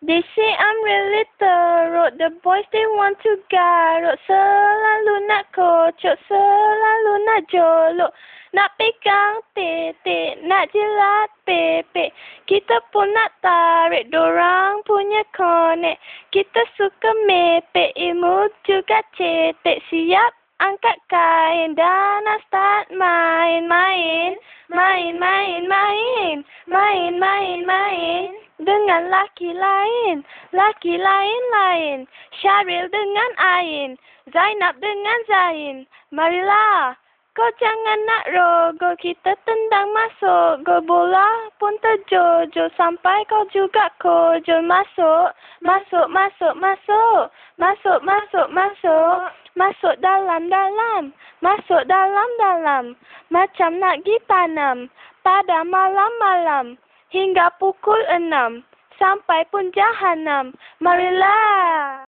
They say I'm really teruk. The boys they want to garuk. Selalu nak kocok, selalu nak jolok. Nak pegang titik, nak jilat pepek. Kita pun nak tarik, dorang punya konek. Kita suka mepek, ilmu juga cetek. Siap angkat kain dan start main-main. Main, main, main. Main, main, main. Dengan laki lain, laki lain-lain. Syaril dengan Ain, Zainab dengan Zain. Marilah kau jangan nak rogo, kita tendang masuk. Gol bola pun terjojol sampai kau juga kojol. Masuk, masuk, masuk, masuk. Masuk, masuk, masuk. Masuk dalam-dalam. Masuk dalam-dalam. Macam nak pergi tanam pada malam-malam. Hingga pukul enam. Sampai pun jahanam. Marilah.